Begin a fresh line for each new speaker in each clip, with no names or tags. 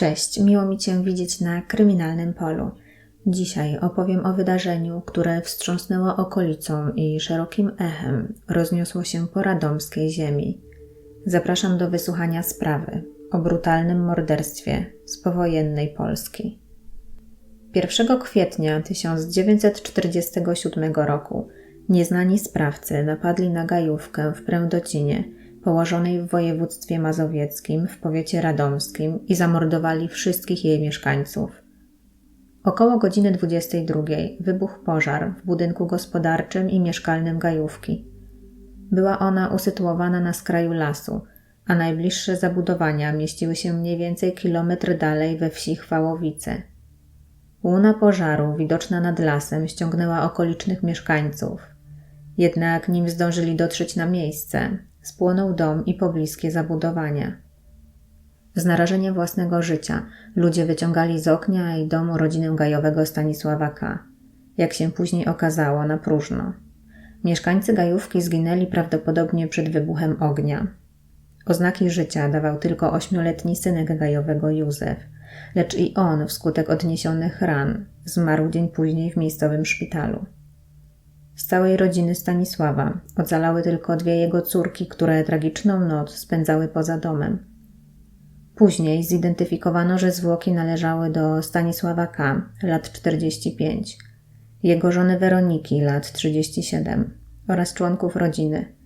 Cześć, miło mi Cię widzieć na kryminalnym polu. Dzisiaj opowiem o wydarzeniu, które wstrząsnęło okolicą i szerokim echem rozniosło się po radomskiej ziemi. Zapraszam do wysłuchania sprawy o brutalnym morderstwie z powojennej Polski. 1 kwietnia 1947 roku nieznani sprawcy napadli na gajówkę w Prędocinie – położonej w województwie mazowieckim w powiecie radomskim i zamordowali wszystkich jej mieszkańców. Około godziny 22 wybuchł pożar w budynku gospodarczym i mieszkalnym Gajówki. Była ona usytuowana na skraju lasu, a najbliższe zabudowania mieściły się mniej więcej kilometr dalej we wsi Chwałowice. Łuna pożaru, widoczna nad lasem, ściągnęła okolicznych mieszkańców. Jednak nim zdążyli dotrzeć na miejsce, Spłonął dom i pobliskie zabudowania. Z narażeniem własnego życia ludzie wyciągali z oknia i domu rodzinę gajowego Stanisława K. Jak się później okazało, na próżno. Mieszkańcy gajówki zginęli prawdopodobnie przed wybuchem ognia. Oznaki życia dawał tylko ośmioletni synek gajowego Józef, lecz i on wskutek odniesionych ran zmarł dzień później w miejscowym szpitalu. Z całej rodziny Stanisława ocalały tylko dwie jego córki, które tragiczną noc spędzały poza domem. Później zidentyfikowano, że zwłoki należały do Stanisława K., lat 45, jego żony Weroniki, lat 37 oraz członków rodziny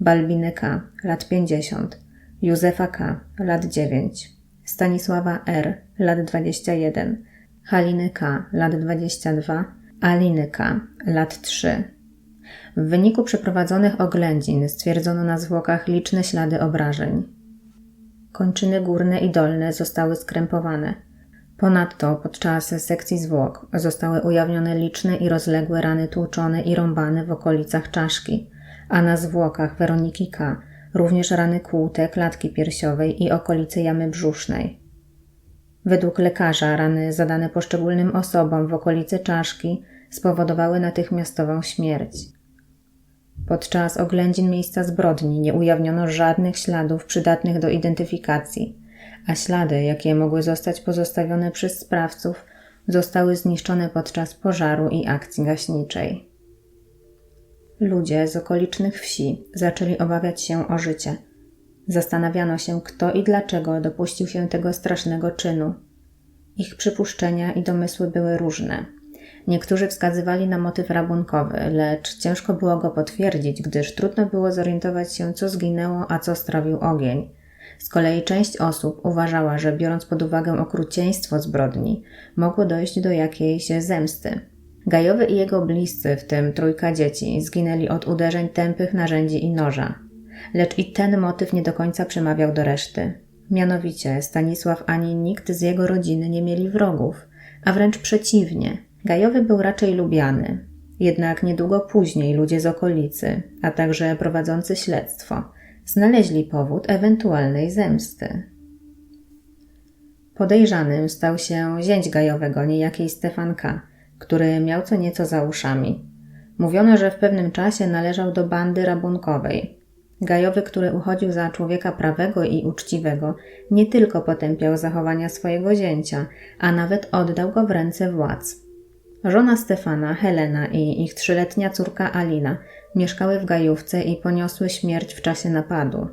Balbiny K., lat 50, Józefa K., lat 9, Stanisława R., lat 21, Haliny K., lat 22, Aliny K., lat 3, w wyniku przeprowadzonych oględzin stwierdzono na zwłokach liczne ślady obrażeń. Kończyny górne i dolne zostały skrępowane. Ponadto podczas sekcji zwłok zostały ujawnione liczne i rozległe rany tłuczone i rąbane w okolicach czaszki, a na zwłokach Weroniki K. również rany kłute, klatki piersiowej i okolice jamy brzusznej. Według lekarza rany zadane poszczególnym osobom w okolicy czaszki spowodowały natychmiastową śmierć. Podczas oględzin miejsca zbrodni nie ujawniono żadnych śladów przydatnych do identyfikacji, a ślady, jakie mogły zostać pozostawione przez sprawców, zostały zniszczone podczas pożaru i akcji gaśniczej. Ludzie z okolicznych wsi zaczęli obawiać się o życie. Zastanawiano się, kto i dlaczego dopuścił się tego strasznego czynu. Ich przypuszczenia i domysły były różne. Niektórzy wskazywali na motyw rabunkowy, lecz ciężko było go potwierdzić, gdyż trudno było zorientować się, co zginęło, a co strawił ogień. Z kolei część osób uważała, że biorąc pod uwagę okrucieństwo zbrodni, mogło dojść do jakiejś zemsty. Gajowy i jego bliscy, w tym trójka dzieci, zginęli od uderzeń tępych narzędzi i noża. Lecz i ten motyw nie do końca przemawiał do reszty. Mianowicie Stanisław ani nikt z jego rodziny nie mieli wrogów, a wręcz przeciwnie – Gajowy był raczej lubiany, jednak niedługo później ludzie z okolicy, a także prowadzący śledztwo, znaleźli powód ewentualnej zemsty. Podejrzanym stał się zięć Gajowego, niejakiej Stefanka, który miał co nieco za uszami. Mówiono, że w pewnym czasie należał do bandy rabunkowej. Gajowy, który uchodził za człowieka prawego i uczciwego, nie tylko potępiał zachowania swojego zięcia, a nawet oddał go w ręce władz. Żona Stefana, Helena i ich trzyletnia córka Alina mieszkały w gajówce i poniosły śmierć w czasie napadu.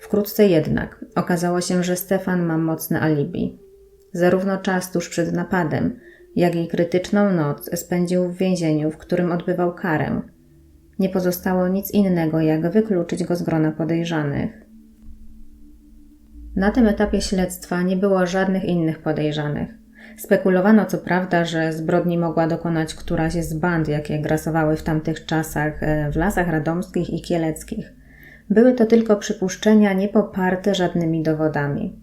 Wkrótce jednak okazało się, że Stefan ma mocne alibi. Zarówno czas tuż przed napadem, jak i krytyczną noc spędził w więzieniu, w którym odbywał karę. Nie pozostało nic innego, jak wykluczyć go z grona podejrzanych. Na tym etapie śledztwa nie było żadnych innych podejrzanych. Spekulowano co prawda, że zbrodni mogła dokonać któraś z band, jakie grasowały w tamtych czasach e, w lasach radomskich i kieleckich. Były to tylko przypuszczenia niepoparte żadnymi dowodami.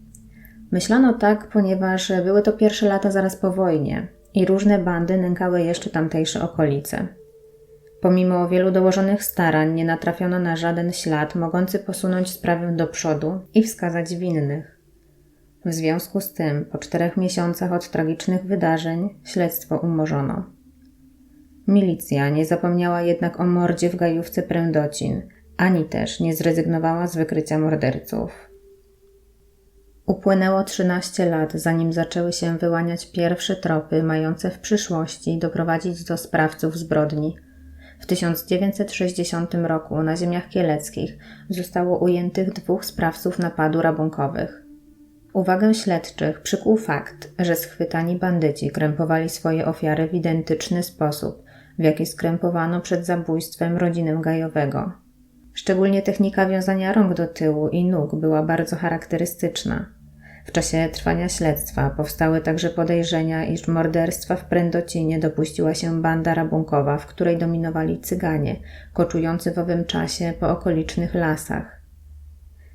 Myślano tak, ponieważ były to pierwsze lata zaraz po wojnie i różne bandy nękały jeszcze tamtejsze okolice. Pomimo wielu dołożonych starań nie natrafiono na żaden ślad mogący posunąć sprawę do przodu i wskazać winnych. W związku z tym, po czterech miesiącach od tragicznych wydarzeń, śledztwo umorzono. Milicja nie zapomniała jednak o mordzie w gajówce Prędocin, ani też nie zrezygnowała z wykrycia morderców. Upłynęło 13 lat, zanim zaczęły się wyłaniać pierwsze tropy mające w przyszłości doprowadzić do sprawców zbrodni. W 1960 roku na ziemiach kieleckich zostało ujętych dwóch sprawców napadu rabunkowych. Uwagę śledczych przykuł fakt, że schwytani bandyci krępowali swoje ofiary w identyczny sposób, w jaki skrępowano przed zabójstwem rodzinę Gajowego. Szczególnie technika wiązania rąk do tyłu i nóg była bardzo charakterystyczna. W czasie trwania śledztwa powstały także podejrzenia, iż morderstwa w Prędocinie dopuściła się banda rabunkowa, w której dominowali cyganie, koczujący w owym czasie po okolicznych lasach.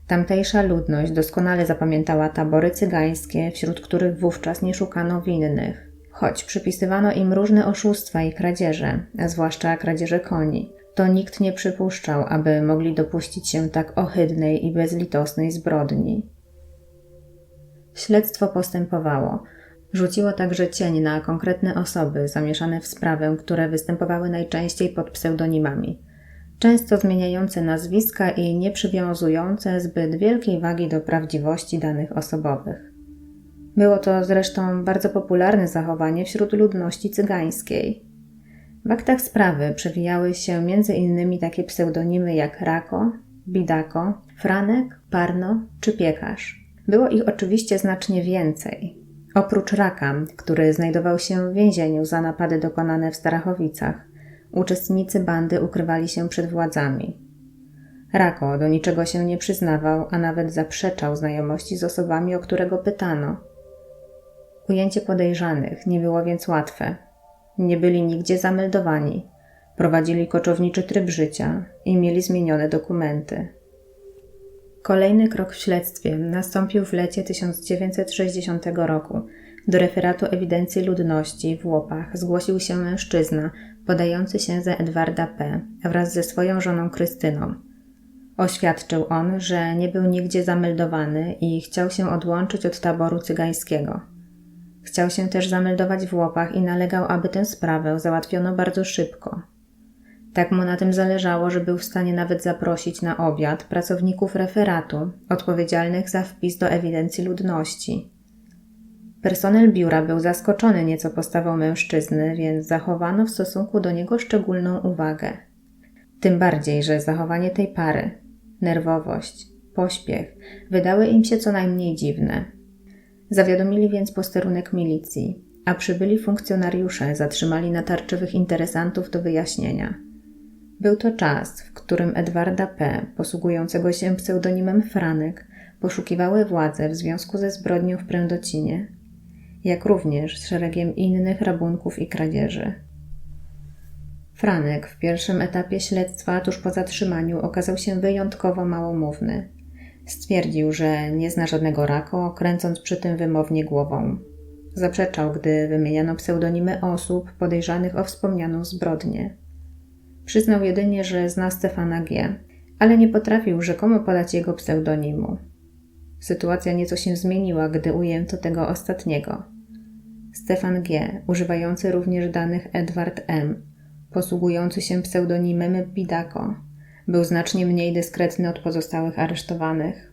Tamtejsza ludność doskonale zapamiętała tabory cygańskie, wśród których wówczas nie szukano winnych, choć przypisywano im różne oszustwa i kradzieże, a zwłaszcza kradzieże koni. To nikt nie przypuszczał, aby mogli dopuścić się tak ohydnej i bezlitosnej zbrodni. Śledztwo postępowało. Rzuciło także cień na konkretne osoby zamieszane w sprawę, które występowały najczęściej pod pseudonimami. Często zmieniające nazwiska i nie przywiązujące zbyt wielkiej wagi do prawdziwości danych osobowych. Było to zresztą bardzo popularne zachowanie wśród ludności cygańskiej. W aktach sprawy przewijały się innymi takie pseudonimy jak Rako, Bidako, Franek, Parno czy Piekarz. Było ich oczywiście znacznie więcej. Oprócz Raka, który znajdował się w więzieniu za napady dokonane w Starachowicach, uczestnicy bandy ukrywali się przed władzami. Rako do niczego się nie przyznawał, a nawet zaprzeczał znajomości z osobami, o którego pytano. Ujęcie podejrzanych nie było więc łatwe. Nie byli nigdzie zameldowani, prowadzili koczowniczy tryb życia i mieli zmienione dokumenty. Kolejny krok w śledztwie nastąpił w lecie 1960 roku. Do referatu ewidencji ludności w Łopach zgłosił się mężczyzna podający się za Edwarda P. wraz ze swoją żoną Krystyną. Oświadczył on, że nie był nigdzie zameldowany i chciał się odłączyć od taboru cygańskiego. Chciał się też zameldować w Łopach i nalegał, aby tę sprawę załatwiono bardzo szybko. Tak mu na tym zależało, że był w stanie nawet zaprosić na obiad pracowników referatu odpowiedzialnych za wpis do ewidencji ludności. Personel biura był zaskoczony nieco postawą mężczyzny, więc zachowano w stosunku do niego szczególną uwagę. Tym bardziej, że zachowanie tej pary, nerwowość, pośpiech wydały im się co najmniej dziwne. Zawiadomili więc posterunek milicji, a przybyli funkcjonariusze zatrzymali natarczywych interesantów do wyjaśnienia. Był to czas, w którym Edwarda P., posługującego się pseudonimem Franek, poszukiwały władze w związku ze zbrodnią w Prędocinie, jak również z szeregiem innych rabunków i kradzieży. Franek w pierwszym etapie śledztwa tuż po zatrzymaniu okazał się wyjątkowo małomówny. Stwierdził, że nie zna żadnego rako, kręcąc przy tym wymownie głową. Zaprzeczał, gdy wymieniano pseudonimy osób podejrzanych o wspomnianą zbrodnię. Przyznał jedynie, że zna Stefana G., ale nie potrafił rzekomo podać jego pseudonimu. Sytuacja nieco się zmieniła, gdy ujęto tego ostatniego. Stefan G., używający również danych Edward M., posługujący się pseudonimem Bidako, był znacznie mniej dyskretny od pozostałych aresztowanych.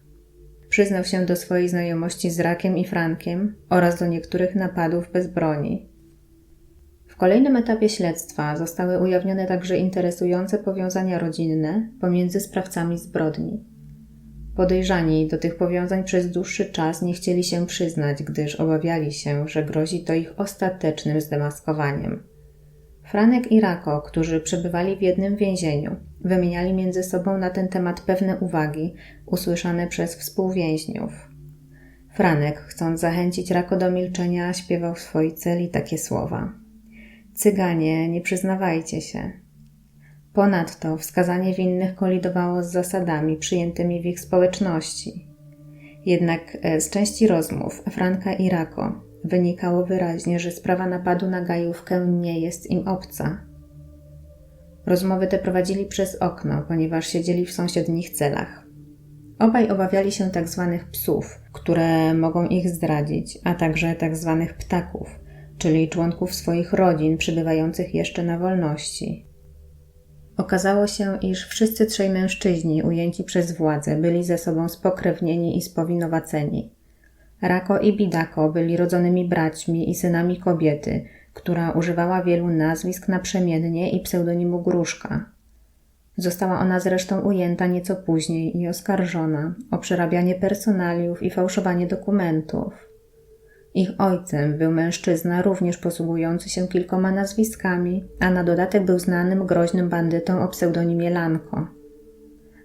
Przyznał się do swojej znajomości z Rakiem i Frankiem oraz do niektórych napadów bez broni kolejnym etapie śledztwa zostały ujawnione także interesujące powiązania rodzinne pomiędzy sprawcami zbrodni. Podejrzani do tych powiązań przez dłuższy czas nie chcieli się przyznać, gdyż obawiali się, że grozi to ich ostatecznym zdemaskowaniem. Franek i Rako, którzy przebywali w jednym więzieniu, wymieniali między sobą na ten temat pewne uwagi usłyszane przez współwięźniów. Franek, chcąc zachęcić Rako do milczenia, śpiewał w swojej celi takie słowa. Cyganie, nie przyznawajcie się. Ponadto wskazanie winnych kolidowało z zasadami przyjętymi w ich społeczności. Jednak e, z części rozmów Franka i Rako wynikało wyraźnie, że sprawa napadu na gajówkę nie jest im obca. Rozmowy te prowadzili przez okno, ponieważ siedzieli w sąsiednich celach. Obaj obawiali się tak zwanych psów, które mogą ich zdradzić, a także tak zwanych ptaków, czyli członków swoich rodzin przybywających jeszcze na wolności. Okazało się, iż wszyscy trzej mężczyźni ujęci przez władzę byli ze sobą spokrewnieni i spowinowaceni. Rako i Bidako byli rodzonymi braćmi i synami kobiety, która używała wielu nazwisk naprzemiennie i pseudonimu Gruszka. Została ona zresztą ujęta nieco później i oskarżona o przerabianie personaliów i fałszowanie dokumentów. Ich ojcem był mężczyzna również posługujący się kilkoma nazwiskami, a na dodatek był znanym groźnym bandytą o pseudonimie Lanko.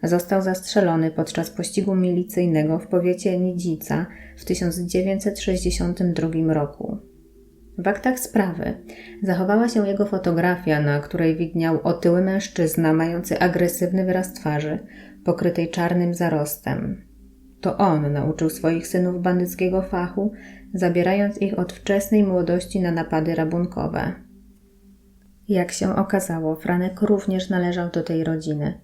Został zastrzelony podczas pościgu milicyjnego w powiecie Nidzica w 1962 roku. W aktach sprawy zachowała się jego fotografia, na której widniał otyły mężczyzna mający agresywny wyraz twarzy, pokrytej czarnym zarostem. To on nauczył swoich synów bandyckiego fachu, zabierając ich od wczesnej młodości na napady rabunkowe. Jak się okazało, Franek również należał do tej rodziny.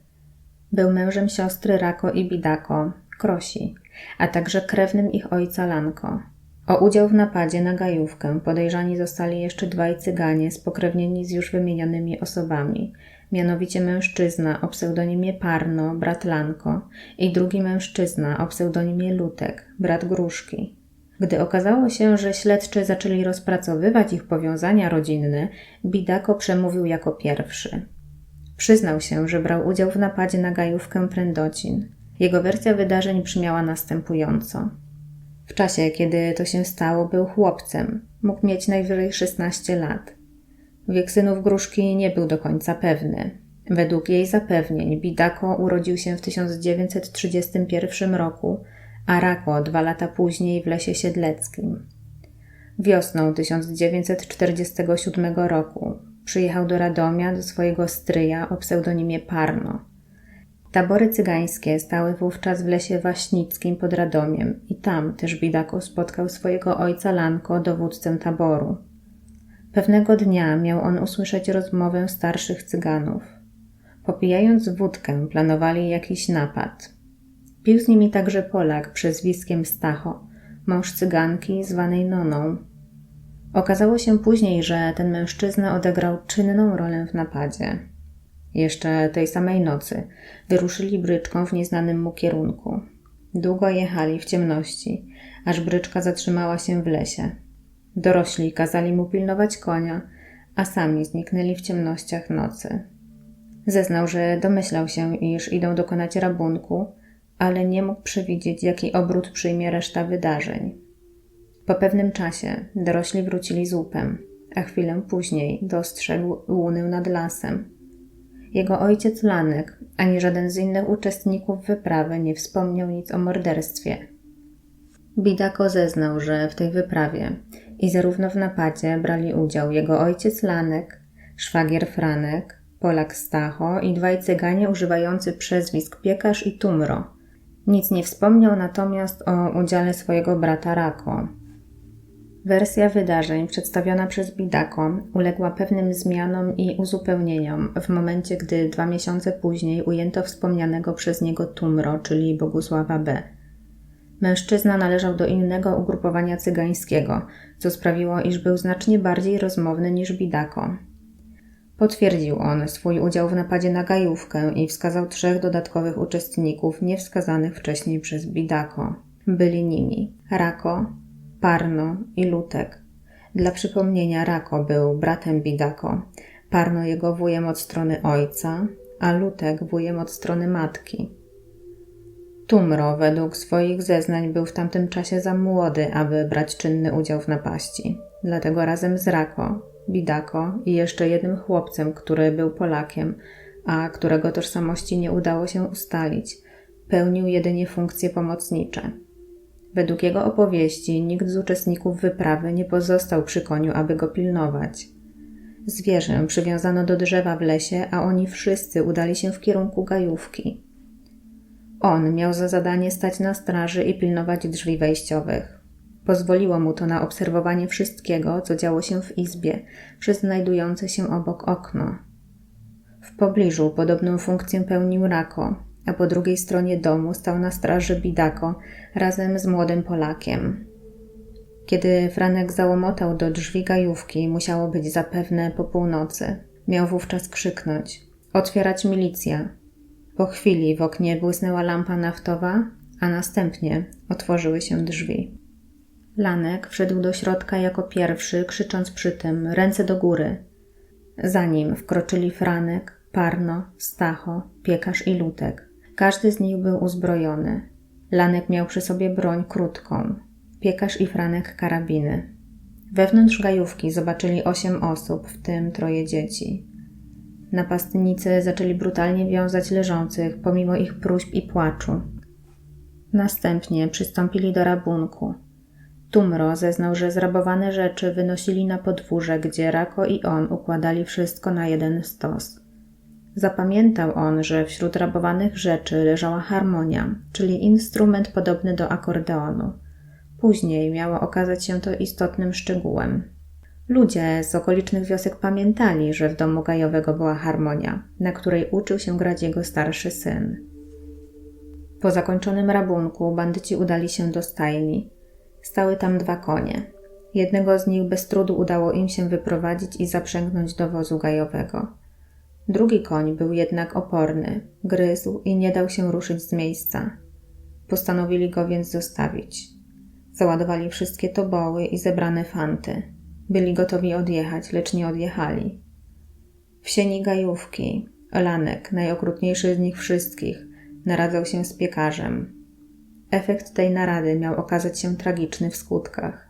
Był mężem siostry Rako i Bidako, Krosi, a także krewnym ich ojca Lanko. O udział w napadzie na gajówkę podejrzani zostali jeszcze dwaj cyganie spokrewnieni z już wymienionymi osobami, mianowicie mężczyzna o pseudonimie Parno, brat Lanko i drugi mężczyzna o pseudonimie Lutek, brat Gruszki. Gdy okazało się, że śledczy zaczęli rozpracowywać ich powiązania rodzinne, Bidako przemówił jako pierwszy. Przyznał się, że brał udział w napadzie na gajówkę Prędocin. Jego wersja wydarzeń brzmiała następująco. W czasie, kiedy to się stało, był chłopcem. Mógł mieć najwyżej 16 lat. Wiek synów Gruszki nie był do końca pewny. Według jej zapewnień Bidako urodził się w 1931 roku, a dwa lata później w lesie siedleckim. Wiosną 1947 roku przyjechał do Radomia do swojego stryja o pseudonimie Parno. Tabory cygańskie stały wówczas w lesie Waśnickim pod Radomiem i tam też Bidako spotkał swojego ojca Lanko, dowódcę taboru. Pewnego dnia miał on usłyszeć rozmowę starszych cyganów. Popijając wódkę, planowali jakiś napad. Pił z nimi także Polak przezwiskiem Stacho, mąż cyganki zwanej Noną. Okazało się później, że ten mężczyzna odegrał czynną rolę w napadzie. Jeszcze tej samej nocy wyruszyli bryczką w nieznanym mu kierunku. Długo jechali w ciemności, aż bryczka zatrzymała się w lesie. Dorośli kazali mu pilnować konia, a sami zniknęli w ciemnościach nocy. Zeznał, że domyślał się, iż idą dokonać rabunku, ale nie mógł przewidzieć, jaki obrót przyjmie reszta wydarzeń. Po pewnym czasie dorośli wrócili z łupem, a chwilę później dostrzegł łunę nad lasem. Jego ojciec Lanek, ani żaden z innych uczestników wyprawy nie wspomniał nic o morderstwie. Bidako zeznał, że w tej wyprawie i zarówno w napadzie brali udział jego ojciec Lanek, szwagier Franek, Polak Stacho i dwaj cyganie używający przezwisk Piekarz i Tumro. Nic nie wspomniał natomiast o udziale swojego brata Rako, Wersja wydarzeń przedstawiona przez Bidako uległa pewnym zmianom i uzupełnieniom w momencie, gdy dwa miesiące później ujęto wspomnianego przez niego Tumro, czyli Bogusława B. Mężczyzna należał do innego ugrupowania cygańskiego, co sprawiło, iż był znacznie bardziej rozmowny niż Bidako. Potwierdził on swój udział w napadzie na gajówkę i wskazał trzech dodatkowych uczestników niewskazanych wcześniej przez Bidako. Byli nimi Rako, Parno i Lutek. Dla przypomnienia Rako był bratem Bidako, Parno jego wujem od strony ojca, a Lutek wujem od strony matki. Tumro według swoich zeznań był w tamtym czasie za młody, aby brać czynny udział w napaści. Dlatego razem z Rako, Bidako i jeszcze jednym chłopcem, który był Polakiem, a którego tożsamości nie udało się ustalić, pełnił jedynie funkcje pomocnicze. Według jego opowieści nikt z uczestników wyprawy nie pozostał przy koniu, aby go pilnować. Zwierzę przywiązano do drzewa w lesie, a oni wszyscy udali się w kierunku gajówki. On miał za zadanie stać na straży i pilnować drzwi wejściowych. Pozwoliło mu to na obserwowanie wszystkiego, co działo się w izbie, przez znajdujące się obok okno. W pobliżu podobną funkcję pełnił Rako, a po drugiej stronie domu stał na straży Bidako razem z młodym Polakiem. Kiedy Franek załomotał do drzwi gajówki, musiało być zapewne po północy. Miał wówczas krzyknąć: Otwierać milicja. Po chwili w oknie błysnęła lampa naftowa, a następnie otworzyły się drzwi. Lanek wszedł do środka jako pierwszy, krzycząc przy tym ręce do góry. Za nim wkroczyli Franek, Parno, Stacho, Piekarz i Lutek. Każdy z nich był uzbrojony. Lanek miał przy sobie broń krótką. Piekarz i Franek karabiny. Wewnątrz gajówki zobaczyli osiem osób, w tym troje dzieci. Napastnicy zaczęli brutalnie wiązać leżących, pomimo ich próśb i płaczu. Następnie przystąpili do rabunku. Tumro zeznał, że zrabowane rzeczy wynosili na podwórze, gdzie Rako i on układali wszystko na jeden stos. Zapamiętał on, że wśród rabowanych rzeczy leżała harmonia, czyli instrument podobny do akordeonu. Później miało okazać się to istotnym szczegółem. Ludzie z okolicznych wiosek pamiętali, że w domu gajowego była harmonia, na której uczył się grać jego starszy syn. Po zakończonym rabunku bandyci udali się do stajni. Stały tam dwa konie. Jednego z nich bez trudu udało im się wyprowadzić i zaprzęgnąć do wozu gajowego. Drugi koń był jednak oporny, gryzł i nie dał się ruszyć z miejsca. Postanowili go więc zostawić. Załadowali wszystkie toboły i zebrane fanty. Byli gotowi odjechać, lecz nie odjechali. W sieni gajówki, Lanek, najokrutniejszy z nich wszystkich, naradzał się z piekarzem. Efekt tej narady miał okazać się tragiczny w skutkach.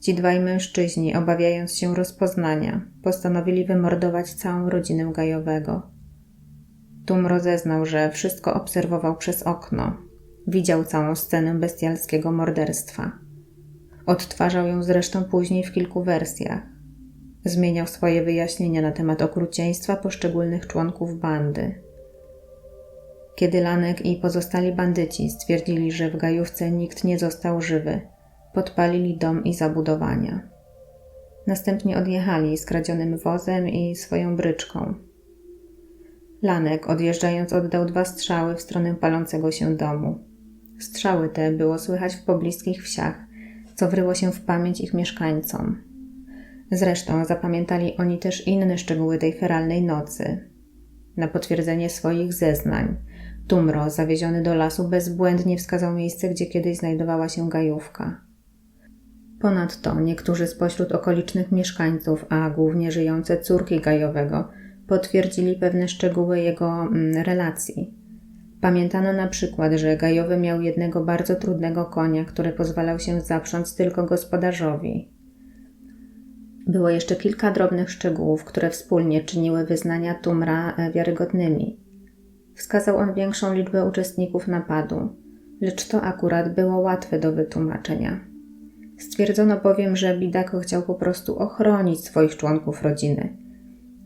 Ci dwaj mężczyźni, obawiając się rozpoznania, postanowili wymordować całą rodzinę Gajowego. Tum rozeznał, że wszystko obserwował przez okno. Widział całą scenę bestialskiego morderstwa. Odtwarzał ją zresztą później w kilku wersjach. Zmieniał swoje wyjaśnienia na temat okrucieństwa poszczególnych członków bandy. Kiedy Lanek i pozostali bandyci stwierdzili, że w gajówce nikt nie został żywy, podpalili dom i zabudowania. Następnie odjechali skradzionym wozem i swoją bryczką. Lanek, odjeżdżając, oddał dwa strzały w stronę palącego się domu. Strzały te było słychać w pobliskich wsiach, co wryło się w pamięć ich mieszkańcom. Zresztą zapamiętali oni też inne szczegóły tej feralnej nocy. Na potwierdzenie swoich zeznań, Tumro, zawieziony do lasu, bezbłędnie wskazał miejsce, gdzie kiedyś znajdowała się gajówka. Ponadto niektórzy spośród okolicznych mieszkańców, a głównie żyjące córki Gajowego, potwierdzili pewne szczegóły jego mm, relacji. Pamiętano na przykład, że Gajowy miał jednego bardzo trudnego konia, który pozwalał się zaprząc tylko gospodarzowi. Było jeszcze kilka drobnych szczegółów, które wspólnie czyniły wyznania Tumra e, wiarygodnymi. Wskazał on większą liczbę uczestników napadu, lecz to akurat było łatwe do wytłumaczenia. Stwierdzono bowiem, że Bidako chciał po prostu ochronić swoich członków rodziny.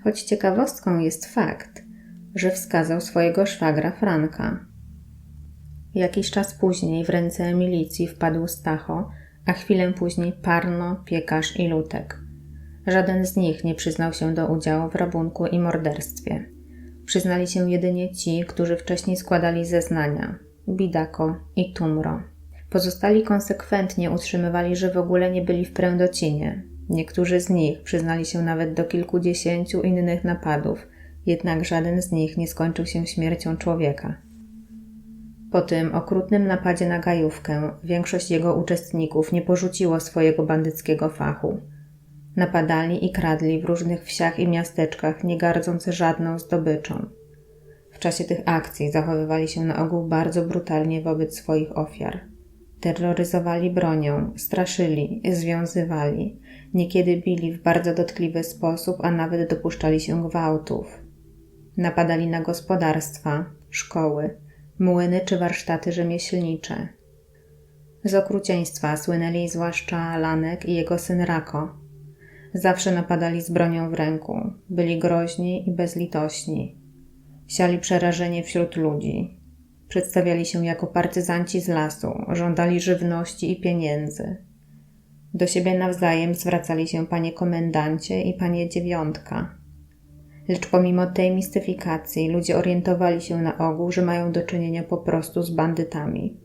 Choć ciekawostką jest fakt, że wskazał swojego szwagra Franka. Jakiś czas później w ręce milicji wpadł Stacho, a chwilę później Parno, Piekarz i Lutek. Żaden z nich nie przyznał się do udziału w rabunku i morderstwie. Przyznali się jedynie ci, którzy wcześniej składali zeznania Bidako i Tumro. Pozostali konsekwentnie utrzymywali, że w ogóle nie byli w Prędocinie. Niektórzy z nich przyznali się nawet do kilkudziesięciu innych napadów, jednak żaden z nich nie skończył się śmiercią człowieka. Po tym okrutnym napadzie na gajówkę większość jego uczestników nie porzuciło swojego bandyckiego fachu. Napadali i kradli w różnych wsiach i miasteczkach, nie gardząc żadną zdobyczą. W czasie tych akcji zachowywali się na ogół bardzo brutalnie wobec swoich ofiar. Terroryzowali bronią, straszyli, związywali, niekiedy bili w bardzo dotkliwy sposób, a nawet dopuszczali się gwałtów. Napadali na gospodarstwa, szkoły, młyny czy warsztaty rzemieślnicze. Z okrucieństwa słynęli zwłaszcza Lanek i jego syn Rako. Zawsze napadali z bronią w ręku, byli groźni i bezlitośni. Siali przerażenie wśród ludzi, Przedstawiali się jako partyzanci z lasu, żądali żywności i pieniędzy. Do siebie nawzajem zwracali się panie komendancie i panie dziewiątka. Lecz pomimo tej mistyfikacji ludzie orientowali się na ogół, że mają do czynienia po prostu z bandytami.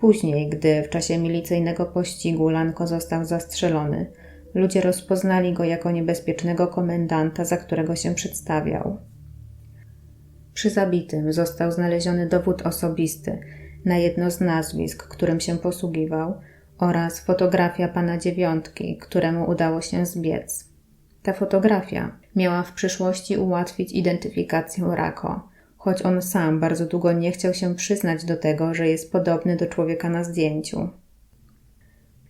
Później, gdy w czasie milicyjnego pościgu Lanko został zastrzelony, ludzie rozpoznali go jako niebezpiecznego komendanta, za którego się przedstawiał. Przy zabitym został znaleziony dowód osobisty na jedno z nazwisk, którym się posługiwał, oraz fotografia pana dziewiątki, któremu udało się zbiec. Ta fotografia miała w przyszłości ułatwić identyfikację Rako, choć on sam bardzo długo nie chciał się przyznać do tego, że jest podobny do człowieka na zdjęciu.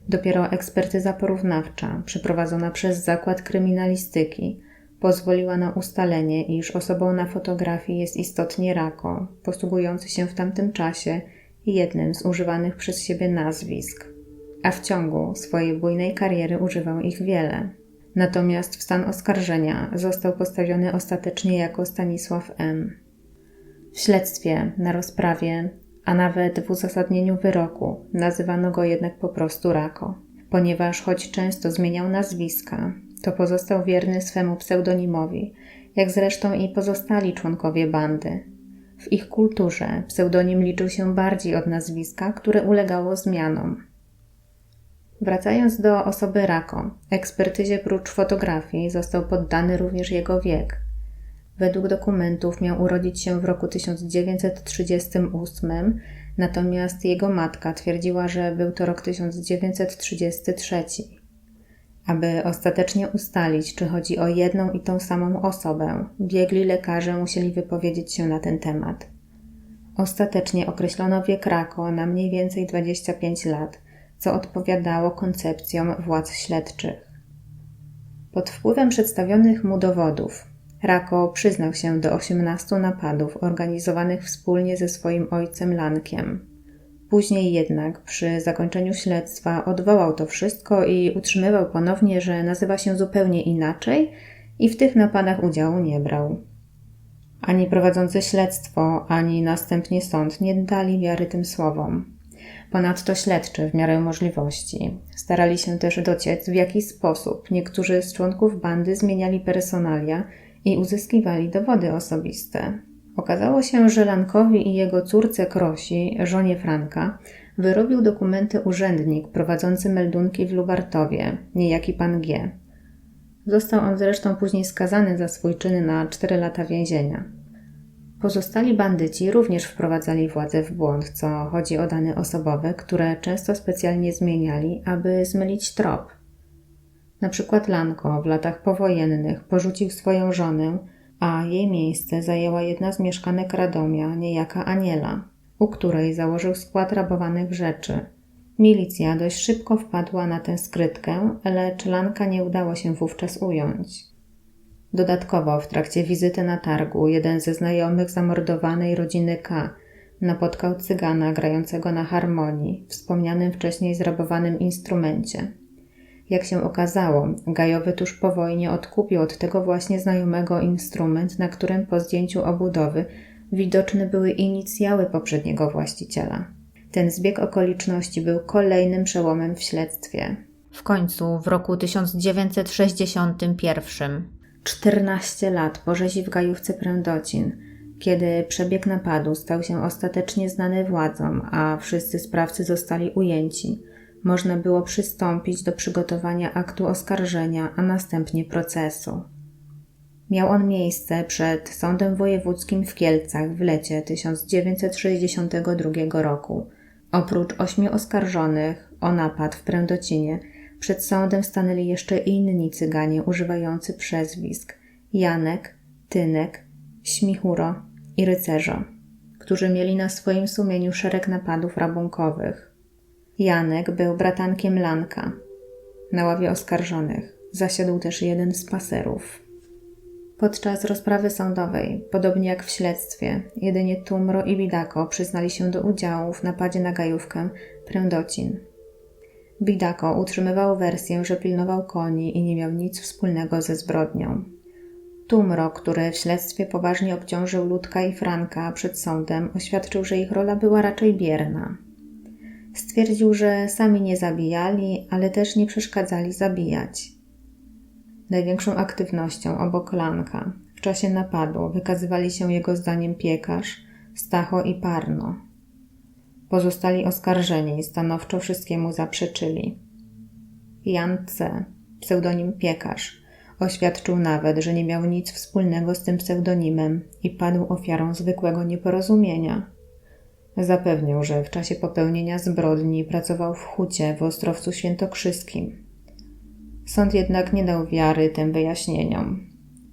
Dopiero ekspertyza porównawcza, przeprowadzona przez Zakład Kryminalistyki, pozwoliła na ustalenie, iż osobą na fotografii jest istotnie Rako, posługujący się w tamtym czasie jednym z używanych przez siebie nazwisk, a w ciągu swojej bujnej kariery używał ich wiele. Natomiast w stan oskarżenia został postawiony ostatecznie jako Stanisław M. W śledztwie, na rozprawie, a nawet w uzasadnieniu wyroku nazywano go jednak po prostu Rako, ponieważ choć często zmieniał nazwiska, to pozostał wierny swemu pseudonimowi, jak zresztą i pozostali członkowie bandy. W ich kulturze pseudonim liczył się bardziej od nazwiska, które ulegało zmianom. Wracając do osoby Rako, ekspertyzie prócz fotografii został poddany również jego wiek. Według dokumentów miał urodzić się w roku 1938, natomiast jego matka twierdziła, że był to rok 1933. Aby ostatecznie ustalić, czy chodzi o jedną i tą samą osobę, biegli lekarze musieli wypowiedzieć się na ten temat. Ostatecznie określono wiek Rako na mniej więcej 25 lat, co odpowiadało koncepcjom władz śledczych. Pod wpływem przedstawionych mu dowodów, Rako przyznał się do 18 napadów organizowanych wspólnie ze swoim ojcem Lankiem. Później jednak, przy zakończeniu śledztwa, odwołał to wszystko i utrzymywał ponownie, że nazywa się zupełnie inaczej i w tych napadach udziału nie brał. Ani prowadzący śledztwo, ani następnie sąd nie dali wiary tym słowom. Ponadto śledczy w miarę możliwości starali się też dociec, w jaki sposób niektórzy z członków bandy zmieniali personalia i uzyskiwali dowody osobiste. Okazało się, że Lankowi i jego córce Krosi, żonie Franka, wyrobił dokumenty urzędnik prowadzący meldunki w Lubartowie, niejaki pan G. Został on zresztą później skazany za swój czyn na 4 lata więzienia. Pozostali bandyci również wprowadzali władzę w błąd, co chodzi o dane osobowe, które często specjalnie zmieniali, aby zmylić trop. Na przykład Lanko w latach powojennych porzucił swoją żonę, a jej miejsce zajęła jedna z mieszkanek Radomia, niejaka Aniela, u której założył skład rabowanych rzeczy. Milicja dość szybko wpadła na tę skrytkę, lecz Lanka nie udało się wówczas ująć. Dodatkowo w trakcie wizyty na targu jeden ze znajomych zamordowanej rodziny K napotkał cygana grającego na harmonii, wspomnianym wcześniej zrabowanym instrumencie. Jak się okazało, Gajowy tuż po wojnie odkupił od tego właśnie znajomego instrument, na którym po zdjęciu obudowy widoczne były inicjały poprzedniego właściciela. Ten zbieg okoliczności był kolejnym przełomem w śledztwie. W końcu, w roku 1961, 14 lat po rzezi w Gajówce Prędocin, kiedy przebieg napadu stał się ostatecznie znany władzom, a wszyscy sprawcy zostali ujęci – można było przystąpić do przygotowania aktu oskarżenia, a następnie procesu. Miał on miejsce przed Sądem Wojewódzkim w Kielcach w lecie 1962 roku. Oprócz ośmiu oskarżonych o napad w Prędocinie, przed sądem stanęli jeszcze inni cyganie używający przezwisk Janek, Tynek, Śmichuro i Rycerzo, którzy mieli na swoim sumieniu szereg napadów rabunkowych. Janek był bratankiem Lanka. Na ławie oskarżonych zasiadł też jeden z paserów. Podczas rozprawy sądowej, podobnie jak w śledztwie, jedynie Tumro i Bidako przyznali się do udziału w napadzie na gajówkę Prędocin. Bidako utrzymywał wersję, że pilnował koni i nie miał nic wspólnego ze zbrodnią. Tumro, który w śledztwie poważnie obciążył Ludka i Franka przed sądem, oświadczył, że ich rola była raczej bierna. Stwierdził, że sami nie zabijali, ale też nie przeszkadzali zabijać. Największą aktywnością obok Lanka w czasie napadu wykazywali się jego zdaniem piekarz, Stacho i Parno. Pozostali oskarżeni stanowczo wszystkiemu zaprzeczyli. Jan C., pseudonim piekarz, oświadczył nawet, że nie miał nic wspólnego z tym pseudonimem i padł ofiarą zwykłego nieporozumienia – Zapewniał, że w czasie popełnienia zbrodni pracował w hucie w Ostrowcu Świętokrzyskim. Sąd jednak nie dał wiary tym wyjaśnieniom.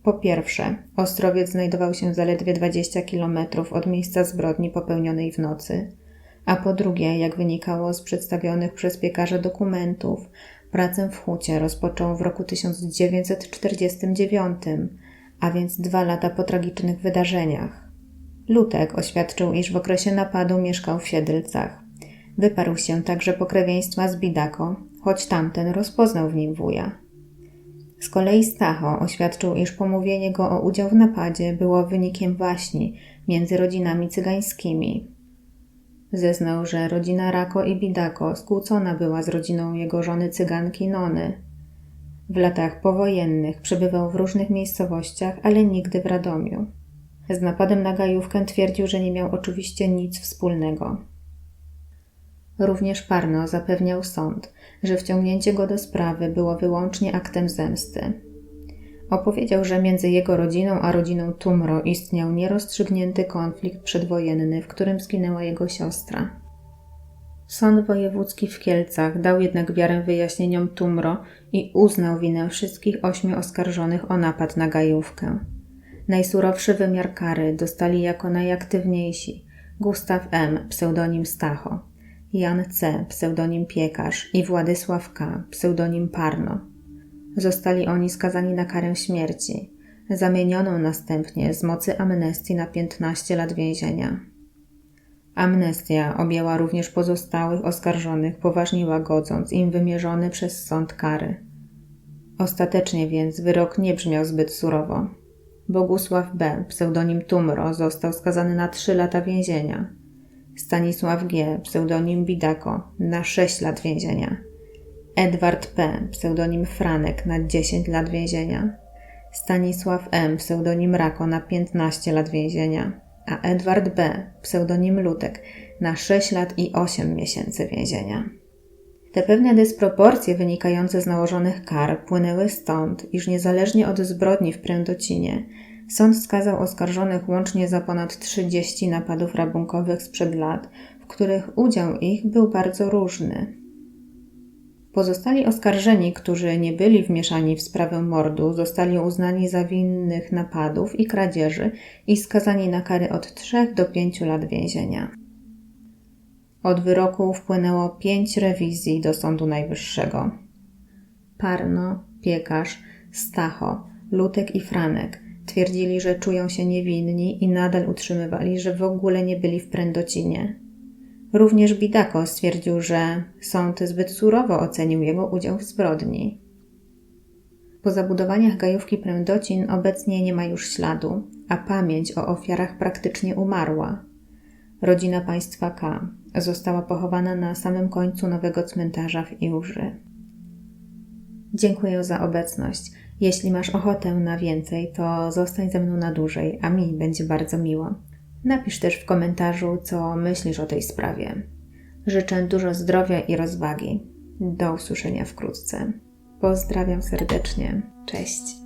Po pierwsze, Ostrowiec znajdował się zaledwie 20 km od miejsca zbrodni popełnionej w nocy, a po drugie, jak wynikało z przedstawionych przez piekarza dokumentów, pracę w hucie rozpoczął w roku 1949, a więc dwa lata po tragicznych wydarzeniach. Lutek oświadczył, iż w okresie napadu mieszkał w Siedlcach. Wyparł się także pokrewieństwa z Bidako, choć tamten rozpoznał w nim wuja. Z kolei Stacho oświadczył, iż pomówienie go o udział w napadzie było wynikiem waśni między rodzinami cygańskimi. Zeznał, że rodzina Rako i Bidako skłócona była z rodziną jego żony cyganki Nony. W latach powojennych przebywał w różnych miejscowościach, ale nigdy w Radomiu. Z napadem na gajówkę twierdził, że nie miał oczywiście nic wspólnego. Również Parno zapewniał sąd, że wciągnięcie go do sprawy było wyłącznie aktem zemsty. Opowiedział, że między jego rodziną a rodziną Tumro istniał nierozstrzygnięty konflikt przedwojenny, w którym zginęła jego siostra. Sąd wojewódzki w Kielcach dał jednak wiarę wyjaśnieniom Tumro i uznał winę wszystkich ośmiu oskarżonych o napad na gajówkę. Najsurowszy wymiar kary dostali jako najaktywniejsi Gustaw M., pseudonim Stacho, Jan C., pseudonim Piekarz i Władysław K., pseudonim Parno. Zostali oni skazani na karę śmierci, zamienioną następnie z mocy amnestii na 15 lat więzienia. Amnestia objęła również pozostałych oskarżonych, poważnie łagodząc im wymierzone przez sąd kary. Ostatecznie więc wyrok nie brzmiał zbyt surowo. Bogusław B., pseudonim Tumro, został skazany na 3 lata więzienia. Stanisław G., pseudonim Bidako, na 6 lat więzienia. Edward P., pseudonim Franek, na 10 lat więzienia. Stanisław M., pseudonim Rako, na 15 lat więzienia. A Edward B., pseudonim Lutek, na 6 lat i 8 miesięcy więzienia. Te pewne dysproporcje wynikające z nałożonych kar płynęły stąd, iż niezależnie od zbrodni w Prędocinie, sąd skazał oskarżonych łącznie za ponad 30 napadów rabunkowych sprzed lat, w których udział ich był bardzo różny. Pozostali oskarżeni, którzy nie byli wmieszani w sprawę mordu, zostali uznani za winnych napadów i kradzieży i skazani na kary od 3 do 5 lat więzienia. Od wyroku wpłynęło pięć rewizji do Sądu Najwyższego. Parno, Piekarz, Stacho, Lutek i Franek twierdzili, że czują się niewinni i nadal utrzymywali, że w ogóle nie byli w Prędocinie. Również Bidako stwierdził, że sąd zbyt surowo ocenił jego udział w zbrodni. Po zabudowaniach gajówki Prędocin obecnie nie ma już śladu, a pamięć o ofiarach praktycznie umarła. Rodzina państwa K została pochowana na samym końcu nowego cmentarza w Iłży. Dziękuję za obecność. Jeśli masz ochotę na więcej, to zostań ze mną na dłużej, a mi będzie bardzo miło. Napisz też w komentarzu, co myślisz o tej sprawie. Życzę dużo zdrowia i rozwagi. Do usłyszenia wkrótce. Pozdrawiam serdecznie. Cześć.